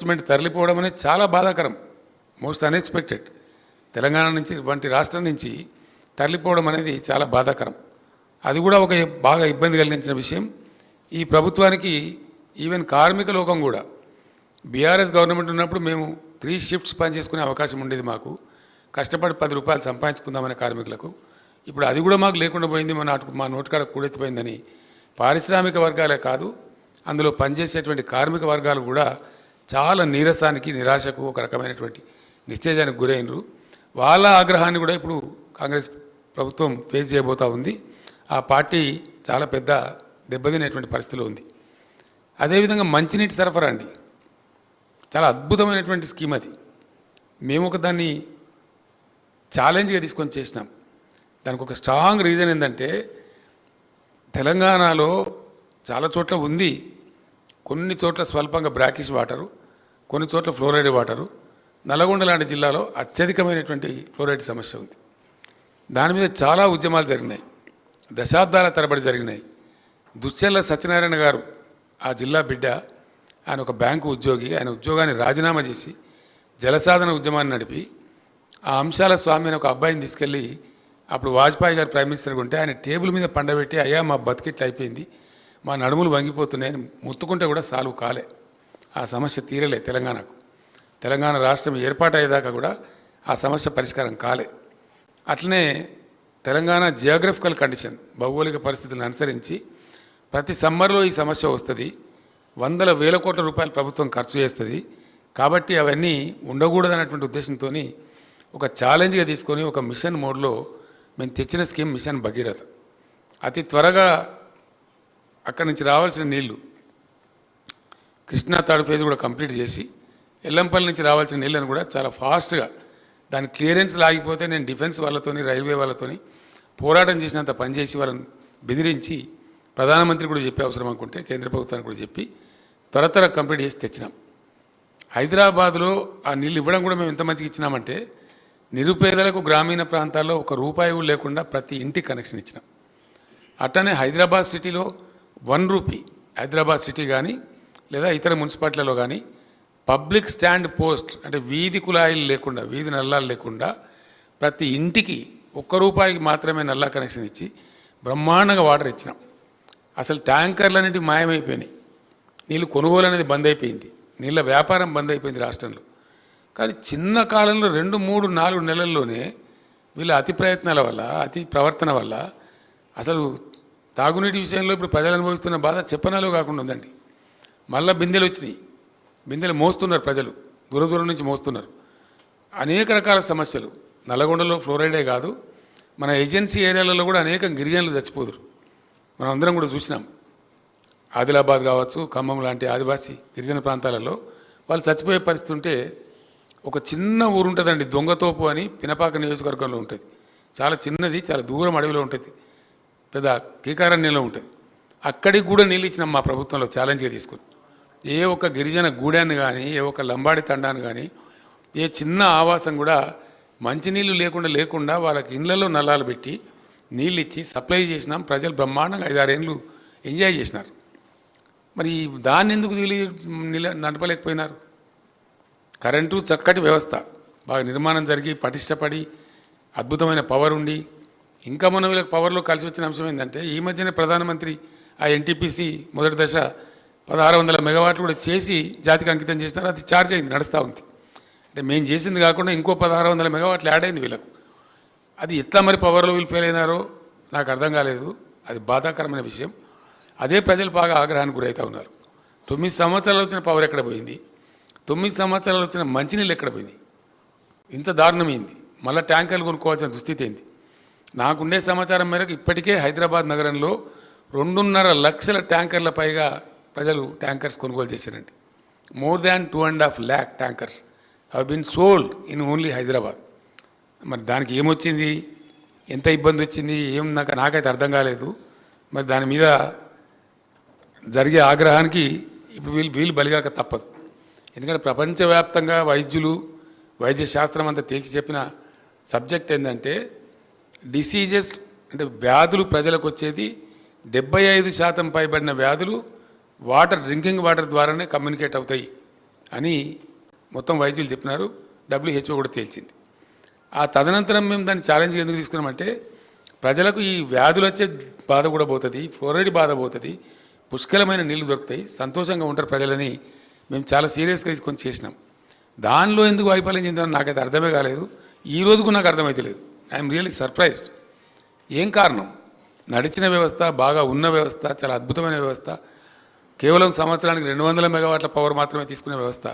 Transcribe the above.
Investment తరలిపోవడం అనేది చాలా బాధాకరం. Most unexpected. తెలంగాణ నుంచి వంటి రాష్ట్రం నుంచి తరలిపోవడం అనేది చాలా బాధాకరం. అది కూడా ఒక బాగా ఇబ్బంది కలిగించిన విషయం. ఈ ప్రభుత్వానికి ఈవెన్ కార్మిక లోకం కూడా. బీఆర్ఎస్ గవర్నమెంట్ ఉన్నప్పుడు మేము త్రీ షిఫ్ట్స్ పనిచేసుకునే అవకాశం ఉండేది మాకు. కష్టపడి పది రూపాయలు సంపాదించుకుందామనే కార్మికులకు. ఇప్పుడు అది కూడా మాకు లేకుండా పోయింది. మా నాటు మా నోటికాడ కూడెత్తిపోయిందని పారిశ్రామిక వర్గాలే కాదు అందులో పనిచేసేటువంటి కార్మిక వర్గాలు కూడా చాలా నీరసానికి నిరాశకు ఒక రకమైనటువంటి నిస్తేజానికి గురైనరు. వాళ్ళ ఆగ్రహాన్ని కూడా ఇప్పుడు కాంగ్రెస్ ప్రభుత్వం ఫేస్ చేయబోతూ ఉంది. ఆ పార్టీ చాలా పెద్ద దెబ్బతినేటువంటి పరిస్థితిలో ఉంది. అదేవిధంగా మంచినీటి సరఫరా అండి. చాలా అద్భుతమైనటువంటి స్కీమ్ అది. మేము ఒక దాన్ని ఛాలెంజ్గా తీసుకొని చేసినాం. దానికి ఒక స్ట్రాంగ్ రీజన్ ఏంటంటే తెలంగాణలో చాలా చోట్ల ఉంది. కొన్ని చోట్ల స్వల్పంగా బ్రాకిష్ వాటరు కొన్ని చోట్ల ఫ్లోరైడ్ వాటరు. నల్గొండ లాంటి జిల్లాలో అత్యధికమైనటువంటి ఫ్లోరైడ్ సమస్య ఉంది. దాని మీద చాలా ఉద్యమాలు జరిగినాయి. దశాబ్దాల తరబడి జరిగినాయి. దుశ్చల్ల సత్యనారాయణ గారు ఆ జిల్లా బిడ్డ ఆయన ఒక బ్యాంకు ఉద్యోగి ఆయన ఉద్యోగాన్ని రాజీనామా చేసి జలసాధన ఉద్యమాన్ని నడిపి ఆ అంశాల స్వామి అని ఒక అబ్బాయిని తీసుకెళ్ళి అప్పుడు వాజ్పేయి గారు ప్రైమ్ మినిస్టర్గా ఉంటే ఆయన టేబుల్ మీద పండబెట్టి అయ్యా మా బతికిట్లు అయిపోయింది మా నడుములు వంగిపోతున్నాయని ముత్తుకుంటే కూడా సాల్వ్ కాలే. ఆ సమస్య తీరలే తెలంగాణకు. తెలంగాణ రాష్ట్రం ఏర్పాటయ్యేదాకా కూడా ఆ సమస్య పరిష్కారం కాలే. అట్లనే తెలంగాణ జియోగ్రఫికల్ కండిషన్ భౌగోళిక పరిస్థితులను అనుసరించి ప్రతి సమ్మర్లో ఈ సమస్య వస్తుంది. వందల వేల కోట్ల రూపాయలు ప్రభుత్వం ఖర్చు చేస్తుంది. కాబట్టి అవన్నీ ఉండకూడదన్నటువంటి ఉద్దేశంతో ఒక ఛాలెంజ్గా తీసుకొని ఒక మిషన్ మోడ్లో మేము తెచ్చిన స్కీమ్ మిషన్ భగీరథ. అతి త్వరగా అక్కడి నుంచి రావాల్సిన నీళ్ళు కృష్ణా థర్డ్ ఫేజ్ కూడా కంప్లీట్ చేసి ఎల్లంపల్లి నుంచి రావాల్సిన నీళ్ళను కూడా చాలా ఫాస్ట్గా దాని క్లియరెన్స్ లాగిపోతే నేను డిఫెన్స్ వాళ్ళతోని రైల్వే వాళ్ళతోని పోరాటం చేసినంత పనిచేసి వాళ్ళని బెదిరించి ప్రధానమంత్రి కూడా చెప్పే అవసరం అనుకుంటే కేంద్ర ప్రభుత్వానికి కూడా చెప్పి త్వర త్వర కంప్లీట్ చేసి తెచ్చినాం. హైదరాబాద్లో ఆ నీళ్ళు ఇవ్వడం కూడా మేము ఎంత మంచిగా ఇచ్చినామంటే నిరుపేదలకు గ్రామీణ ప్రాంతాల్లో ఒక రూపాయి లేకుండా ప్రతి ఇంటికి కనెక్షన్ ఇచ్చినాం. అట్టనే హైదరాబాద్ సిటీలో వన్ రూపీ హైదరాబాద్ సిటీ కానీ లేదా ఇతర మున్సిపాలిటీలలో కానీ పబ్లిక్ స్టాండ్ పోస్ట్ అంటే వీధి కుళాయిలు లేకుండా వీధి నల్లాలు లేకుండా ప్రతి ఇంటికి ఒక్క రూపాయికి మాత్రమే నల్లా కనెక్షన్ ఇచ్చి బ్రహ్మాండంగా వాటర్ ఇచ్చినాం. అసలు ట్యాంకర్లు అనేటివి మాయమైపోయినాయి. నీళ్ళు కొనుగోలు అనేది బంద్ అయిపోయింది. నీళ్ళ వ్యాపారం బంద్ అయిపోయింది రాష్ట్రంలో. కానీ చిన్న కాలంలో రెండు మూడు నాలుగు నెలల్లోనే వీళ్ళ అతి ప్రయత్నాల వల్ల అతి ప్రవర్తన వల్ల అసలు తాగునీటి విషయంలో ఇప్పుడు ప్రజలు అనుభవిస్తున్న బాధ చెప్పనాలో కాకుండా ఉందండి. మళ్ళా బిందెలు వచ్చినాయి. బిందెలు మోస్తున్నారు ప్రజలు. దూర దూరం నుంచి మోస్తున్నారు. అనేక రకాల సమస్యలు. నల్లగొండలో ఫ్లోరైడే కాదు. మన ఏజెన్సీ ఏరియాలలో కూడా అనేక గిరిజనులు చచ్చిపోదురు. మనం అందరం కూడా చూసినాం. ఆదిలాబాద్ కావచ్చు ఖమ్మం లాంటి ఆదివాసీ గిరిజన ప్రాంతాలలో వాళ్ళు చచ్చిపోయే పరిస్థితి ఉంటే ఒక చిన్న ఊరు ఉంటుందండి. దొంగతోపు అని పినపాక నియోజకవర్గంలో ఉంటుంది. చాలా చిన్నది చాలా దూరం అడవిలో ఉంటుంది. పెద్ద కీకారణ్యంలో ఉంటుంది. అక్కడికి కూడా నీళ్ళు ఇచ్చినాం మా ప్రభుత్వంలో ఛాలెంజ్గా తీసుకుని. ఏ ఒక్క గిరిజన గూడాన్ని కానీ ఏ ఒక్క లంబాడి తండాన్ని కానీ ఏ చిన్న ఆవాసం కూడా మంచినీళ్ళు లేకుండా లేకుండా వాళ్ళకి ఇళ్ళలో నల్లాలు పెట్టి నీళ్ళు ఇచ్చి సప్లై చేసినాం. ప్రజలు బ్రహ్మాండంగా ఐదారేళ్ళు ఎంజాయ్ చేసినారు. మరి దాన్ని ఎందుకు నిలి నిల నడపలేకపోయినారు? కరెంటు చక్కటి వ్యవస్థ. బాగా నిర్మాణం జరిగి పటిష్టపడి అద్భుతమైన పవర్ ఉండి ఇంకా మనం వీళ్ళకి పవర్లో కలిసి వచ్చిన అంశం ఏంటంటే ఈ మధ్యనే ప్రధానమంత్రి ఆ ఎన్టీపీసీ మొదటి దశ పదహారు వందల మెగావాట్లు కూడా చేసి జాతికి అంకితం చేసినారు. అది ఛార్జ్ అయింది నడుస్తూ ఉంది. అంటే మేము చేసింది కాకుండా ఇంకో పదహారు వందల మెగావాట్లు యాడ్ అయింది వీళ్ళకు. అది ఎట్లా మరి పవర్లో వీళ్ళు ఫెయిల్ అయినారో నాకు అర్థం కాలేదు. అది బాధాకరమైన విషయం. అదే ప్రజలు బాగా ఆగ్రహానికి గురవుతూ ఉన్నారు. తొమ్మిది సంవత్సరాలు వచ్చిన పవర్ ఎక్కడ పోయింది? తొమ్మిది సంవత్సరాలు వచ్చిన మంచినీళ్ళు ఎక్కడ పోయింది ఇంత దారుణమైంది. మళ్ళీ ట్యాంకర్లు కొనుక్కోవాల్సిన దుస్థితి ఏంది? నాకుండే సమాచారం మేరకు ఇప్పటికే హైదరాబాద్ నగరంలో రెండున్నర లక్షల ట్యాంకర్ల పైగా ప్రజలు ట్యాంకర్స్ కొనుగోలు చేశారండి. More than two and half lakh tankers have been sold in only Hyderabad మరి దానికి ఏమొచ్చింది? ఎంత ఇబ్బంది వచ్చింది? ఏం నాకు నాకైతే అర్థం కాలేదు. మరి దాని మీద జరిగే ఆగ్రహానికి ఇప్పుడు వీళ్ళు వీళ్ళు బలిగాక తప్పదు. ఎందుకంటే ప్రపంచవ్యాప్తంగా వైద్యులు వైద్య శాస్త్రం అంతా తేల్చి చెప్పిన సబ్జెక్ట్ ఏంటంటే డిసీజెస్ అంటే వ్యాధులు ప్రజలకు వచ్చేది డెబ్బై ఐదు శాతం పైబడిన వ్యాధులు వాటర్ డ్రింకింగ్ వాటర్ ద్వారానే కమ్యూనికేట్ అవుతాయి అని మొత్తం వైద్యులు చెప్పినారు. డబ్ల్యూహెచ్ఓ కూడా తేల్చింది. ఆ తదనంతరం మేము దాన్ని ఛాలెంజ్ ఎందుకు తీసుకున్నామంటే ప్రజలకు ఈ వ్యాధులు వచ్చే బాధ కూడా పోతుంది ఫ్లోరైడ్ బాధ పోతుంది పుష్కలమైన నీళ్ళు దొరుకుతాయి సంతోషంగా ఉంటారు ప్రజలని మేము చాలా సీరియస్గా తీసుకొని చేసినాం. దానిలో ఎందుకు వైఫల్యం చెందారో నాకైతే అర్థమే కాలేదు. ఈ రోజుకు నాకు అర్థమవుతలేదు ఐఎమ్ రియల్లీ సర్ప్రైజ్డ్ ఏం కారణం? నడిచిన వ్యవస్థ బాగా ఉన్న వ్యవస్థ చాలా అద్భుతమైన వ్యవస్థ కేవలం సంవత్సరానికి రెండు వందల మెగావాట్ల పవర్ మాత్రమే తీసుకునే వ్యవస్థ.